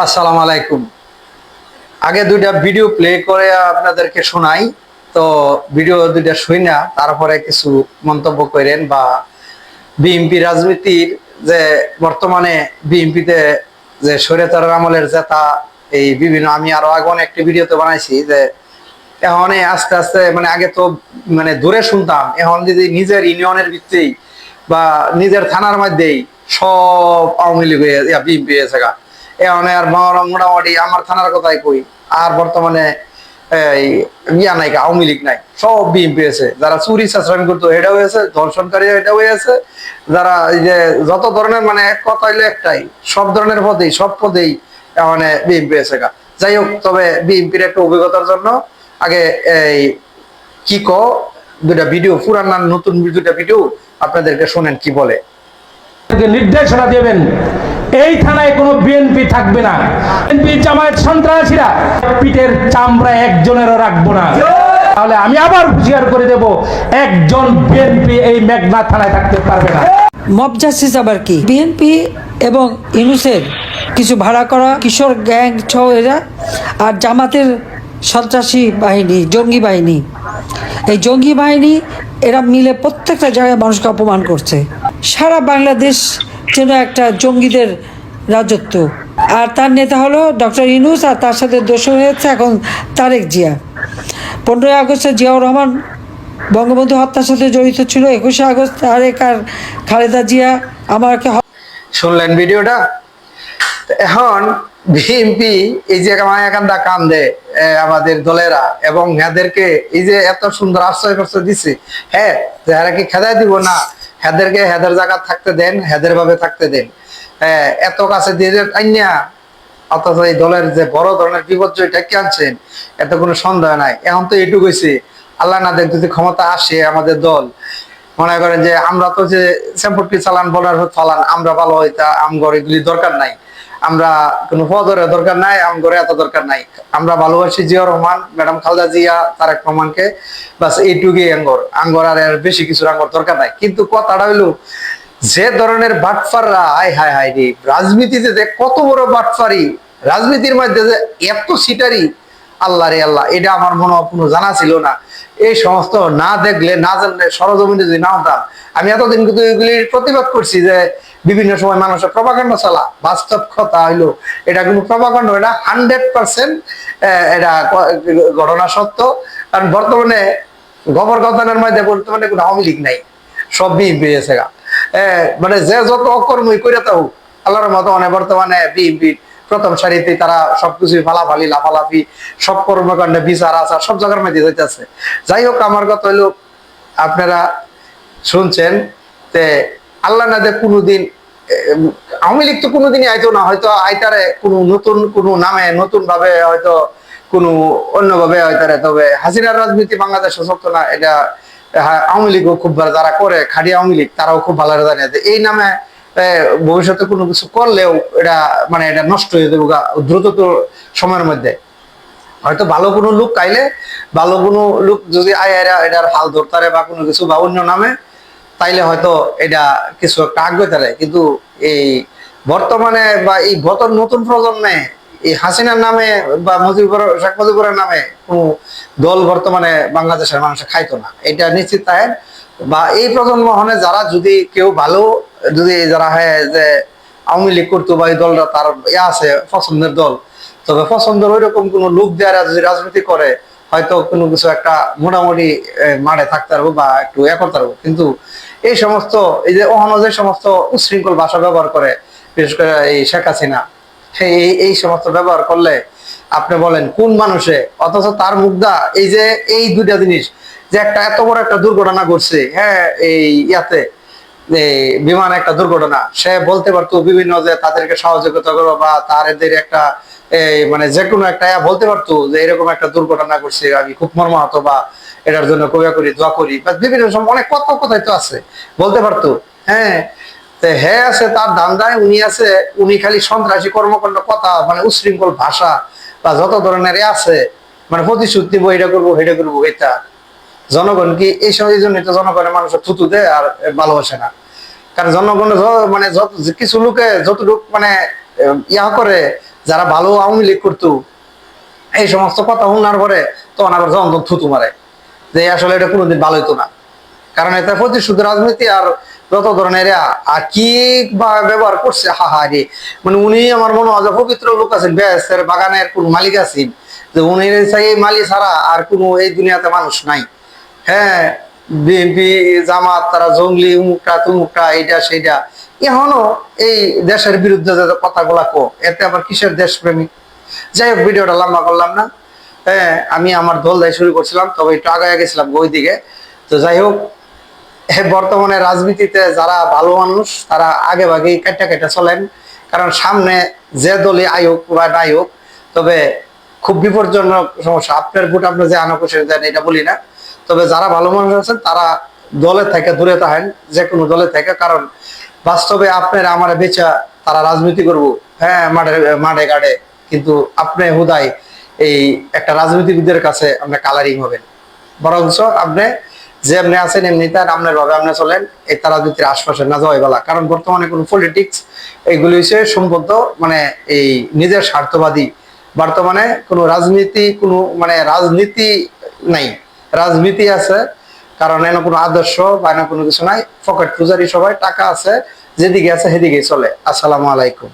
আসসালামু আলাইকুম। আগে দুইটা ভিডিও প্লে করে আপনাদেরকে শোনাই। তো ভিডিও দুইটা শুই না, তারপরে কিছু মন্তব্য করেন বা বিএনপি রাজনীতির যে বর্তমানে বিএনপিতে যে স্বৈরাচার আমলের জেতা, এই বিভিন্ন, আমি আরও আগে একটি ভিডিওতে বানাইছি যে এখন আস্তে আস্তে মানে আগে তো মানে দূরে শুনতাম, এখন যদি নিজের ইউনিয়নের ভিত্তেই বা নিজের থানার মধ্যেই সব আওয়ামী লীগ বিএনপি হয়েছে গা এখন আর মোটামুটি আমার থানার কথাই কই। আর বর্তমানে ইয়া নাই আওয়ামী লীগ নাই। সব বিএনপি হয়েছে যারা চুরি চাষরামি করতো এটা হয়েছে। ধর্ষণকারী এটা হয়েছে। যারা এই যে যত ধরনের মানে এক কথা হইল একটাই, সব ধরনের পদেই, সব পদেই মানে বিএনপি গা। যাই হোক, তবে বিএনপির একটা অভিজ্ঞতার জন্য আগে এই কি ক দুটা ভিডিও, পুরান নতুন দুটা ভিডিও আপনাদেরকে শোনেন কি বলে। নির্দেশনা দেবেন। এই থানায় কোনো বিএনপি থাকবে না। বিএনপি জামায়াত সন্ত্রাসীরা পিঠের চামড়া একজনেরও রাখব না। তাহলে আমি আবার হুঁশিয়ার করে দেব, একজন বিএনপি এই মেঘনা থানায় থাকতে পারবে না। মব আবার কি? বিএনপি এবং ইনুসের কিছু ভাড়া করা কিশোর গ্যাং ছ এরা আর জামাতের সন্ত্রাসী বাহিনী, জঙ্গি বাহিনী। এই জঙ্গি বাহিনী, এরা মিলে প্রত্যেকটা জায়গায় মানুষকে অপমান করছে। সারা বাংলাদেশ যেন একটা জঙ্গিদের রাজত্ব। আর তার নেতা হলো ডক্টর ইনুস আর তার সাথে দোষর হয়েছে এখন তারেক জিয়া। পনেরোই আগস্টে জিয়াউর রহমান বঙ্গবন্ধু হত্যার সাথে জড়িত ছিল, একুশে আগস্ট তারেক আর খালেদা জিয়া আমাকে শুনলেন ভিডিওটা? এখন বিএনপি এই যে মায়াকান্দা কান্দে আমাদের দলেরা এবং এদেরকে এই যে এত সুন্দর আশ্রয় প্রশ্রয় দিছে হ্যাঁ যারা কি খেদাই দিব না? হেদেরকে হেদের জায়গা থাকতে দেন, হেদের ভাবে থাকতে দেন। এত কাছে দিয়ে আইনা অথচ এই দলের যে বড় ধরনের বিপর্যয়টা কি আনছেন এত কোনো সন্দেহ নাই। এখন তো এটুকু হয়েছে আল্লাহ না দেখ যদি ক্ষমতা আসে আমাদের দল, মনে করেন যে আমরা তো যে শ্যাম্পুটি চালান বলার চালান, আমরা ভালো হইতা আমগর এগুলি দরকার নাই। আমরা কোনো পদরের দরকার নাই, আমগরে এত দরকার নাই। আমরা ভালোবাসি জিয়া রহমান, ম্যাডাম খালদা জিয়া, তারেক রহমানকে। বাস এইটুকুই আঙ্গর। আঙ্গর আর এর বেশি কিছু আঙ্গর দরকার নাই। কিন্তু কথাটা হইল, যে ধরনের বাটফাররা আই হায় হায় রে, রাজনীতিতে যে কত বড় বাটফারি, রাজনীতির মধ্যে যে এত সিটারি আল্লাহ রে আল্লাহ, এটা আমার মনে কোনো জানা ছিল না। এই সমস্ত না দেখলে, না জানলে সরজমিনে যদি না হতাম আমি এতদিন কিন্তু এগুলির প্রতিবাদ করছি যে বিভিন্ন সময় মানুষের প্রভাকাণ্ড চালা। বাস্তব কথা হইল, এটা কোনো প্রভাকাণ্ড এটা হান্ড্রেড পার্সেন্ট এটা ঘটনা সত্য। কারণ বর্তমানে গবর কথানের মধ্যে বর্তমানে কোনো আওয়ামী লীগ নাই। সব বিএনপি মানে যে যত অকর্মই করে তা হোক আল্লাহর মতো মানে বর্তমানে বিএনপি প্রথম সারিতে তারা সবকিছু ফালাফালি লাফালাফি সব কর্মকাণ্ডে বিচার আচার সব জায়গার মধ্যে হইতেছে। যাই হোক আমার কথা হইল আপনারা শুনছেন তে আল্লাহ না দেখ কোনোদিন আওয়ামী লীগ তো কোনোদিনই আইতো না হয়তো আইতারে কোনো নতুন কোনো নামে নতুন ভাবে হয়তো কোনো অন্যভাবে আইতারে। তবে হাজিরার রাজনীতি বাংলাদেশে চলতো না এটা হ্যাঁ, আওয়ামী লীগও খুব ভালো যারা করে খাড়ি আওয়ামী লীগ তারাও খুব ভালো জানে যে এই নামে ভবিষ্যতে কোনো কিছু করলেও এটা মানে এটা নষ্ট হয়ে যাবে গা, দ্রুত সময়ের মধ্যে। হয়তো ভালো কোনো লোক কাইলে ভালো কোনো লোক যদি আয় এরা এটার হাল ধরতারে বা কোনো কিছু বা অন্য নামে তাইলে হয়তো এটা কিছু একটা আগ্রহ তারে। কিন্তু এই বর্তমানে বা এই বর্তমান নতুন প্রজন্মে এই হাসিনার নামে বা মুজিবুর শেখ মুজিবুরের নামে কোনো দল বর্তমানে বাংলাদেশের মানুষে খাইতো না। এটা নিশ্চিত তাই বা এই প্রজন্ম হনে যারা যদি কেউ ভালো যদি যারা হ্যাঁ যে আওয়ামী লীগ করতো বা এই দলটা তার ইয়ে আছে, পছন্দের দল, তবে পছন্দের ওই রকম কোনো লোক দেওয়ারা যদি রাজনীতি করে, হয়তো কোনো কিছু একটা মোটামুটি মাঠে থাকতে পারব বা একটু এ করতে পারব। কিন্তু এই সমস্ত, এই যে অহন যে সমস্ত উশৃঙ্খল ভাষা ব্যবহার করে, বিশেষ করে এই শেখ হাসিনা সেই এই সমস্ত ব্যবহার করলে আপনি বলেন কোন মানুষে, অথচ তার মুগ্ধা এই যে এই দুইটা জিনিস, যে একটা এত বড় একটা দুর্ঘটনা ঘটছে হ্যাঁ এই ইয়াতে বিমানে একটা দুর্ঘটনা, সে বলতে পারতো বিভিন্ন যে তাদেরকে সহযোগিতা করব বা তাদের একটা মানে যে কোনো একটা বলতে পারতো যে এরকম একটা দুর্ঘটনা করছে আমি খুব মর্মাহত বা এটার জন্য কবিয়া করি, দোয়া করি। বা বিভিন্ন সময় অনেক কত কথাই তো আছে, বলতে পারতো। হ্যাঁ হ্যাঁ আছে তার ধান্দায় উনি আছে, উনি খালি সন্ত্রাসী কর্মকাণ্ড কথা মানে উশৃঙ্খল ভাষা বা যত ধরনের আছে মানে প্রতিশ্রুতি দিব, এটা করব এটা করব, এটা। জনগণ কি এই সময় জন্য তো জনগণের মানুষের থুতু দেয় আর ভালোবাসে না? কারণ জনগণ মানে কিছু লোকে যতটুক মানে ইয়া করে, যারা ভালো আওয়ামী লীগ করতো, এই সমস্ত কথা শোনার পরে তখন যখন তখন থুতু মারে। যে আসলে এটা কোনোদিন ভালো হতো না। কারণ এটা প্রতিশুদ্ধ রাজনীতি আর যত ধরনের কি ব্যবহার করছে, হা হা, রে। মানে উনি আমার মনে হয় পবিত্র লোক আছেন, বেহেস্তের বাগানের কোন মালিক আছেন। যে উনি এই মালিক ছাড়া আর কোনো এই দুনিয়াতে মানুষ নাই। হ্যাঁ বিএনপি জামাত, তারা জঙ্গলি, উমুকটা, তুমুকটা, এইটা, সেইটা। এখনও এই দেশের বিরুদ্ধে যে কথাগুলা কো, এতে আবার কিসের দেশপ্রেমিক? যাই হোক, ভিডিওটা লম্বা করলাম না। হ্যাঁ আমি আমার দল দায় শুরু করছিলাম, তবে একটু আগে গেছিলাম ওই দিকে তো যাই হোক এ বর্তমানে রাজনীতিতে যারা ভালো মানুষ, তারা আগে ভাগেই কাটা কেটে চলেন। কারণ সামনে যে দলই আয়োগ বা নাই হোক তবে খুব বিপজ্জনক সমস্যা। আপনার ভোট আপনি যে আনাকোষে দেন, এটা বলি না। তবে যারা ভালো মানুষ আছেন, তারা দলে থেকে দূরে থাকেন যে কোনো দলে থেকে। কারণ বাস্তবে আপনার আমার বেচা তারা রাজনীতি করব। হ্যাঁ মাঠে মাঠে ঘাটে। কিন্তু আপনি হুদাই এই একটা রাজনীতিবিদের কাছে আপনি কালারিং হবেন। বরঞ্চ আপনি যে এমনি আছেন, এমনি তার আপনার ভাবে আপনি চলেন, এই তারা দুটির আশপাশে না যাওয়াই বলা কারণ বর্তমানে কোনো পলিটিক্স এইগুলি হচ্ছে সম্পদ মানে এই নিজের স্বার্থবাদী। বর্তমানে কোনো রাজনীতি, কোনো মানে রাজনীতি নাই। রাজনীতি আছে, কারণ এনে কোনো আদর্শ বা এনে কোনো কিছু নাই। পকেট পূজারি সবাই, টাকা আছে, যেদিকে আছে সেদিকে চলে। আসসালামু আলাইকুম।